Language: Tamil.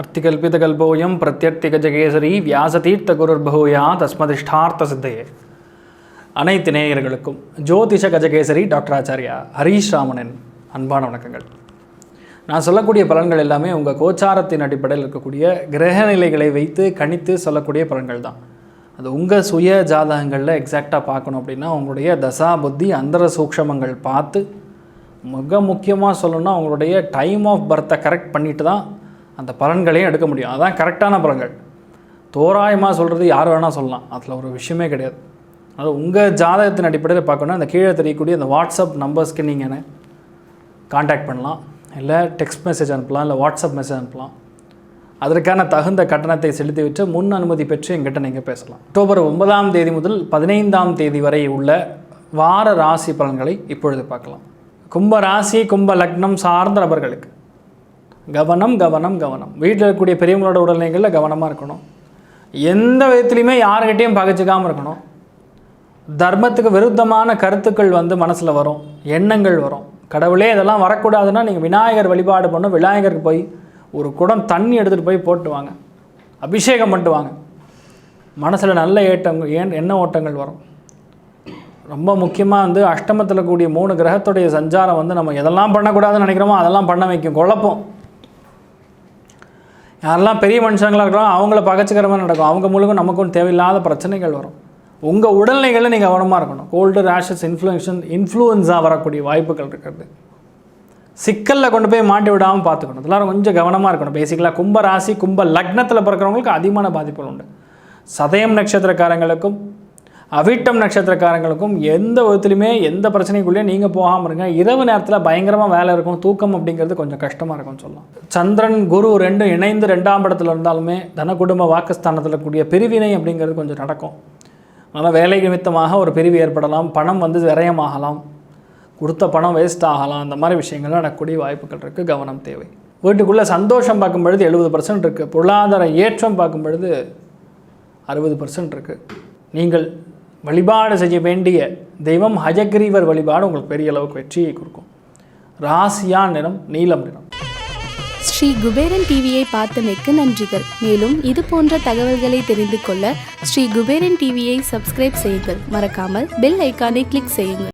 அர்த்திகல்பிதகல்போயம் பிரத்யர்த்திகஜகேசரி வியாசதீர்த்த குருர்பூயா தஸ்மதிஷ்டார்த்த சித்தையே அனைத்து நேயர்களுக்கும் ஜோதிஷ கஜகேசரி டாக்டர் ஆச்சாரியா ஹரீஷ் ராமனின் அன்பான வணக்கங்கள். நான் சொல்லக்கூடிய பலன்கள் எல்லாமே உங்கள் கோச்சாரத்தின் அடிப்படையில் இருக்கக்கூடிய கிரக நிலைகளை வைத்து கணித்து சொல்லக்கூடிய பலன்கள் தான். அது உங்கள் சுய ஜாதகங்களில் எக்ஸாக்டாக பார்க்கணும் அப்படின்னா உங்களுடைய தசா புத்தி அந்தர சூக்ஷமங்கள் பார்த்து மிக முக்கியமாக சொல்லணும்னா உங்களுடைய டைம் ஆஃப் பர்த்தை கரெக்ட் பண்ணிட்டு தான் அந்த பலன்களையும் எடுக்க முடியும். அதான் கரெக்டான பலன்கள். தோராயமாக சொல்கிறது யார் வேணால் சொல்லலாம். அதில் ஒரு விஷயமே கிடையாது. அது உங்கள் ஜாதகத்தின் அடிப்படையில் பார்க்கணும் அந்த கீழே தெரியக்கூடிய அந்த வாட்ஸ்அப் நம்பர்ஸ்க்கு நீங்கள் என்ன? காண்டாக்ட் பண்ணலாம். இல்லை டெக்ஸ்ட் மெசேஜ் அனுப்பலாம் இல்லை வாட்ஸ்அப் மெசேஜ் அனுப்பலாம். அதற்கான தகுந்த கட்டணத்தை செலுத்திவிட்டு முன் அனுமதி பெற்று எங்கிட்ட நீங்கள் பேசலாம். அக்டோபர் ஒன்பதாம் தேதி முதல் பதினைந்தாம் தேதி வரை உள்ள வார ராசி பலன்களை இப்பொழுது பார்க்கலாம். கும்ப ராசி கும்ப லக்னம் சார்ந்த நபர்களுக்கு கவனம் கவனம் கவனம். வீட்டில் இருக்கக்கூடிய பெரியவங்களோட உடல்நிலைகளில் கவனமாக இருக்கணும். எந்த விதத்துலையுமே யாருக்கிட்டேயும் பகைச்சிக்காமல் இருக்கணும். தர்மத்துக்கு விருத்தமான கருத்துக்கள் வந்து மனசில் வரும். எண்ணங்கள் வரும். கடவுளே இதெல்லாம் வரக்கூடாதுன்னா நீங்கள் விநாயகர் வழிபாடு பண்ணும். விநாயகருக்கு போய் ஒரு குடம் தண்ணி எடுத்துகிட்டு போய் போட்டுவாங்க. அபிஷேகம் பண்ணிட்டு வாங்க மனசில் நல்ல ஏட்டங்கள் ஏன் எண்ண ஓட்டங்கள் வரும். ரொம்ப முக்கியமாக வந்து அஷ்டமத்தில் கூடிய மூணு கிரகத்துடைய சஞ்சாரம் வந்து நம்ம எதெல்லாம் பண்ணக்கூடாதுன்னு நினைக்கிறோமோ அதெல்லாம் பண்ண வைக்கும். குழப்பம். யாரெல்லாம் பெரிய மனுஷங்களாக இருக்கிறோம் அவங்கள பகச்சிக்கிற மாதிரி நடக்கும். அவங்க மூலமும் நமக்கும் தேவையில்லாத பிரச்சனைகள் வரும். உங்கள் உடல்நிலைகளில் நீங்கள் கவனமாக இருக்கணும். கோல்டு ரேஷஸ் இன்ஃப்ளூயன்ஷன் இன்ஃப்ளூயன்ஸாக வரக்கூடிய வாய்ப்புகள் இருக்கிறது. சிக்கலில் கொண்டு போய் மாட்டி விடாமல் பார்த்துக்கணும். எல்லாரும் கொஞ்சம் கவனமாக இருக்கணும். பேசிக்கலாக கும்ப ராசி கும்ப லக்னத்தில் பிறக்கிறவங்களுக்கு அதிகமான பாதிப்புகள் உண்டு. சதயம் நட்சத்திரக்காரங்களுக்கும் அவிட்டம் நட்சத்திரக்காரங்களுக்கும் எந்த விதத்துலையுமே எந்த பிரச்சனைக்குள்ளேயும் நீங்கள் போகாமல் இருங்க. இரவு நேரத்தில் பயங்கரமாக வேலை இருக்கும். தூக்கம் அப்படிங்கிறது கொஞ்சம் கஷ்டமாக இருக்கும்னு சொல்லலாம். சந்திரன் குரு ரெண்டும் இணைந்து ரெண்டாம் இடத்துல இருந்தாலுமே தன குடும்ப வாக்குஸ்தானத்தில் கூடிய பிரிவினை அப்படிங்கிறது கொஞ்சம் நடக்கும். அதனால் வேலை நிமித்தமாக ஒரு பிரிவு ஏற்படலாம். பணம் வந்து விரயமாகலாம். கொடுத்த பணம் வேஸ்ட் ஆகலாம் அந்த மாதிரி விஷயங்கள் நடக்கக்கூடிய வாய்ப்புகள் இருக்குது கவனம் தேவை. வீட்டுக்குள்ளே சந்தோஷம் பார்க்கும் பொழுது எழுபது பர்சன்ட் இருக்குது பொருளாதார ஏற்றம் பார்க்கும் பொழுது அறுபது பர்சன்ட் இருக்குது நீங்கள் வழிபாடு செய்ய வேண்டிய தெய்வம் ஹஜகிரீவர் வழிபாடு உங்களுக்கு பெரிய அளவுக்கு வெற்றியை கொடுக்கும். ராசியா நிறம் நீலம் நிறம். ஸ்ரீ குபேரன் டிவியை பார்த்தமைக்கு நன்றிகள். மேலும் இது போன்ற தகவல்களை தெரிந்து கொள்ள ஸ்ரீ குபேரன் டிவியை சப்ஸ்கிரைப் செய்யுங்கள். மறக்காமல் பெல் ஐக்கானை கிளிக் செய்யுங்கள்.